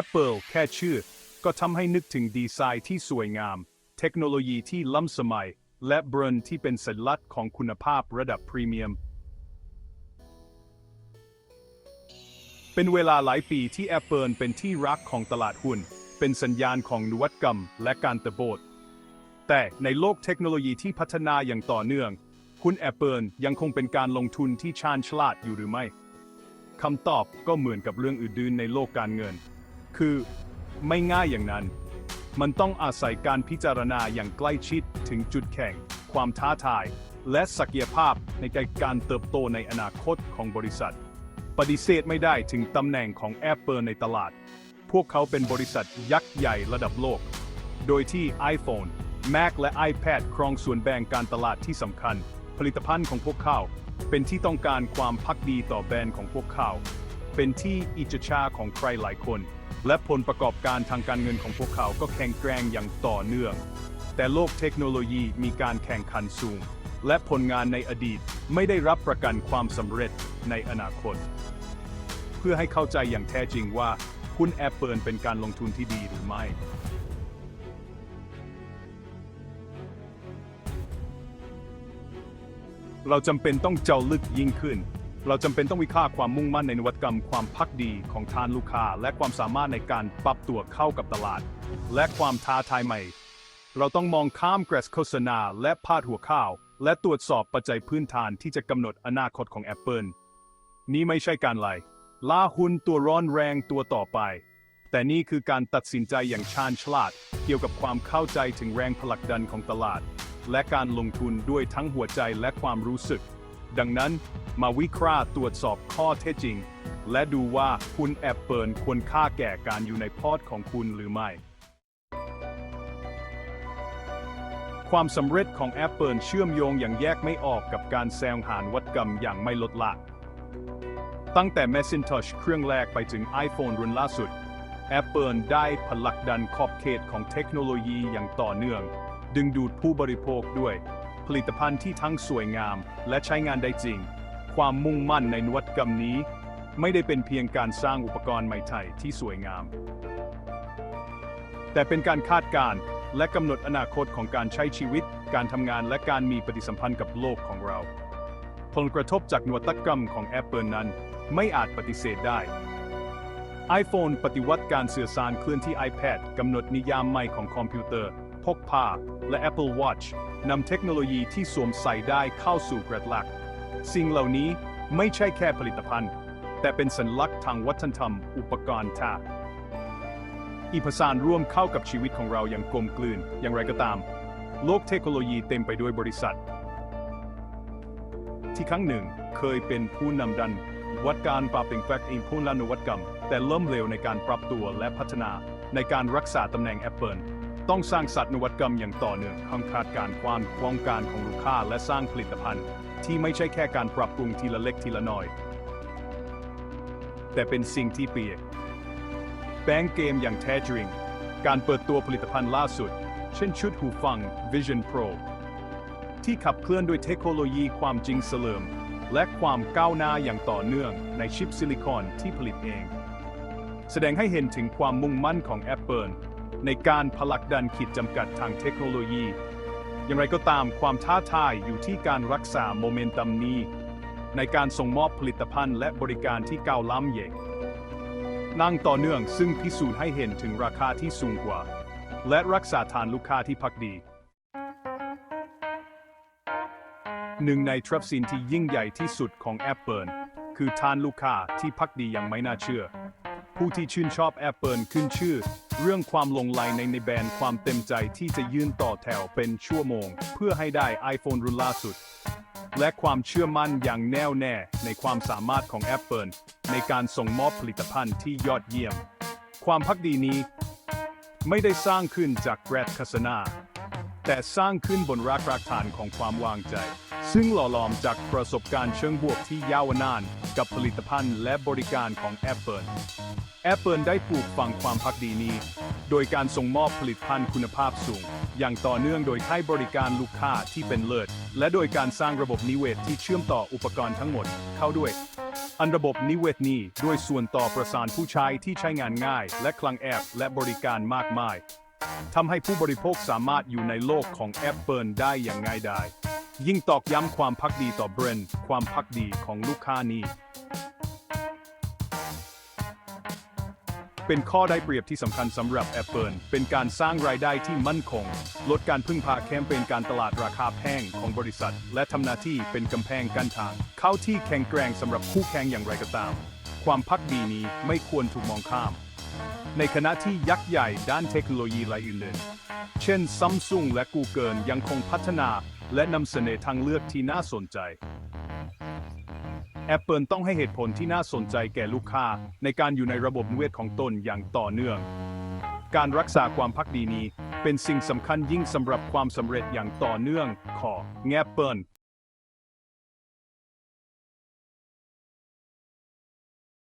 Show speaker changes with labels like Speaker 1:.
Speaker 1: Apple แค่ชื่อ ก็ทำให้นึกถึงดีไซน์ที่สวยงาม เทคโนโลยีที่ล้ำสมัย และแบรนด์ที่เป็นสัญลักษณ์ของคุณภาพระดับพรีเมียม เป็นเวลาหลายปีที่ Apple เป็นที่รักของตลาดหุ้น เป็นสัญญาณของนวัตกรรม และการเติบโตแต่ในโลกเทคโนโลยีที่พัฒนาอย่างต่อเนื่องหุ้น Apple ยังคงเป็นการลงทุนที่ชาญฉลาดอยู่หรือไม่ คำตอบก็เหมือนกับเรื่องอื่นๆในโลกการเงิน คือไม่ง่ายอย่างนั้น มันต้องอาศัยการพิจารณาอย่างใกล้ชิดถึงจุดแข็ง ความท้าทาย และศักยภาพในการเติบโตในอนาคตของบริษัท ปฏิเสธไม่ได้ถึงตำแหน่งของ Apple ในตลาด พวกเขาเป็นบริษัทยักษ์ใหญ่ระดับโลก โดยที่ iPhone Mac และ iPad ครองส่วนแบ่งการตลาดที่สำคัญ ผลิตภัณฑ์ของพวกเขาเป็นที่ต้องการความพักดีต่อแบรนด์ของพวกเขา เป็นที่อิจฉาของใครหลายคน และผลประกอบการทางการเงินของพวกเขาก็แข็งแกร่งอย่างต่อเนื่อง แต่โลกเทคโนโลยีมีการแข่งขันสูง และผลงานในอดีตไม่ได้รับประกันความสำเร็จในอนาคต เพื่อให้เข้าใจอย่างแท้จริงว่าหุ้น Apple เป็นการลงทุนที่ดีหรือไม่เราจำเป็นต้องเจาะลึกยิ่งขึ้น เราจำเป็นต้องวิเคราะห์ความมุ่งมั่นในนวัตกรรมความพักดีของทานลูกค้า และความสามารถในการปรับตัวเข้ากับตลาด และความท้าทายใหม่ เราต้องมองข้ามกรสโฆษณา และพาดหัวข่าว และตรวจสอบปัจจัยพื้นฐานที่จะกำหนดอนาคตของ Apple นี่ไม่ใช่การไล่ล่าหุ้นตัวร้อนแรงตัวต่อไป แต่นี่คือการตัดสินใจอย่างชาญฉลาด เกี่ยวกับความเข้าใจถึงแรงผลักดันของตลาด และการลงทุนด้วยทั้งหัวใจและความรู้สึก ดังนั้นมาวิเคราะห์ตรวจสอบข้อเท็จจริง และดูว่าคุณแอปเปิลควรค่าแก่การอยู่ในพอร์ตของคุณหรือไม่ ความสำเร็จของ Apple เชื่อมโยงอย่างแยกไม่ออกกับการแซงหานวัตกรรมอย่างไม่ลดละ ตั้งแต่ Macintosh เครื่องแรกไปถึง iPhone รุ่นล่าสุด Apple ได้ผลักดันขอบเขตของเทคโนโลยีอย่างต่อเนื่อง ดึงดูดผู้บริโภคด้วย ผลิตภัณฑ์ที่ทั้งสวยงาม และใช้งานได้จริง ความมุ่งมั่นในนวัตกรรมนี้ ไม่ได้เป็นเพียงการสร้างอุปกรณ์ใหม่ไทยที่สวยงาม แต่เป็นการคาดการณ์และกำหนดอนาคตของการใช้ชีวิต การทำงานและการมีปฏิสัมพันธ์กับโลกของเรา ผลกระทบจากนวัตกรรมของ Apple นั้น ไม่อาจปฏิเสธได้ iPhone ปฏิวัติการสื่อสารเคลื่อนที่ iPad กำหนดนิยามใหม่ของคอมพิวเตอร์ พกพา และ Apple Watch นำเทคโนโลยีที่สวมใส่ได้เข้าสู่กระหลัก สิ่งเหล่านี้ไม่ใช่แค่ผลิตภัณฑ์ แต่เป็นสัญลักษณ์ทางวัฒนธรรม อุปกรณ์ทางอีผสานร่วมเข้ากับชีวิตของเราอย่างกลมกลืน อย่างไรก็ตาม โลกเทคโนโลยีเต็มไปด้วยบริษัท ที่ครั้งหนึ่งเคยเป็นผู้นำดัน วัดการปรับเป็นแฟกต์อินผู้นวัตกรรม แต่ล้มเหลวในการปรับตัวและพัฒนาในการรักษาตำแหน่ง Apple ต้องสร้างสรรค์นวัตกรรมอย่างต่อเนื่องข้างคาดการความต้องการของลูกค้าและสร้างผลิตภัณฑ์ ที่ไม่ใช่แค่การปรับปรุงทีละเล็กทีละน้อย แต่เป็นสิ่งที่เปลี่ยนแบงเกมอย่างแท้จริง การเปิดตัวผลิตภัณฑ์ล่าสุด เช่นชุดหูฟัง Vision Pro ที่ขับเคลื่อนด้วยเทคโนโลยีความจริงเสริม และความก้าวหน้าอย่างต่อเนื่องในชิปซิลิคอนที่ผลิตเอง แสดงให้เห็นถึงความมุ่งมั่นของ Apple ในการผลักดันขีดจำกัดทางเทคโนโลยี อย่างไรก็ตามความท้าทายอยู่ที่การรักษาโมเมนตัมนี้ ในการส่งมอบผลิตภัณฑ์และบริการที่ก้าวล้ำเย่งนั่งต่อเนื่องซึ่งพิสูจน์ให้เห็นถึงราคาที่สูงกว่า และรักษาฐานลูกค้าที่พักดีหนึ่งในทรัพย์สินที่ยิ่งใหญ่ที่สุดของ Apple คือฐานลูกค้าที่พักดีอย่างไม่น่าเชื่อ ผู้ที่ชื่นชอบ Apple ขึ้นชื่อ เรื่องความลงไหลในในแบรนด์ความเต็มใจที่จะยืนต่อแถวเป็นชั่วโมง เพื่อให้ได้ iPhone รุ่นล่าสุด และความเชื่อมั่นอย่างแน่วแน่ในความสามารถของ Apple ในการส่งมอบผลิตภัณฑ์ที่ยอดเยี่ยม ความพักดีนี้ ไม่ได้สร้างขึ้นจากแกรดคาสนา แต่สร้างขึ้นบนรากรากฐานของความวางใจ ซึ่งหล่อหลอมจากประสบการณ์เชิงบวกที่ยาวนาน กับผลิตภัณฑ์และบริการของ Apple Apple ได้ปลูกฝังความพักดีนี้ โดยการส่งมอบผลิตภัณฑ์คุณภาพสูง อย่างต่อเนื่องโดยให้บริการลูกค้าที่เป็นเลิศ และโดยการสร้างระบบนิเวศที่เชื่อมต่ออุปกรณ์ทั้งหมดเข้าด้วย อันระบบนิเวศนี้ด้วยส่วนต่อประสานผู้ใช้ที่ใช้งานง่าย และคลังแอปและบริการมากมายทำให้ผู้บริโภคสามารถอยู่ในโลกของแอปเปิลได้อย่างง่ายดาย ยิ่งตอกย้ำความพักดีต่อแบรนด์ความพักดีของลูกค้านี้ เป็นข้อได้เปรียบที่สำคัญสำหรับ Apple เป็นการสร้างรายได้ที่มั่นคง ลดการพึ่งพาแคมเปญการตลาดราคาแพงของบริษัท และทำหน้าที่เป็นกำแพงกั้นทาง เข้าที่แข็งแกร่งสำหรับคู่แข่งอย่างไรก็ตาม ความพักดีนี้ไม่ควรถูกมองข้าม ในขณะที่ยักษ์ใหญ่ด้านเทคโนโลยีรายอื่นๆเช่น Samsung และ Google ยังคงพัฒนา และนำเสนอทางเลือกที่น่าสนใจ Apple ต้องให้เหตุผลที่น่าสนใจแก่ลูกค้า ในการอยู่ในระบบนิเวศของตนอย่างต่อเนื่อง การรักษาความพักดีนี้ เป็นสิ่งสำคัญยิ่งสำหรับความสำเร็จอย่างต่อเนื่องของ Apple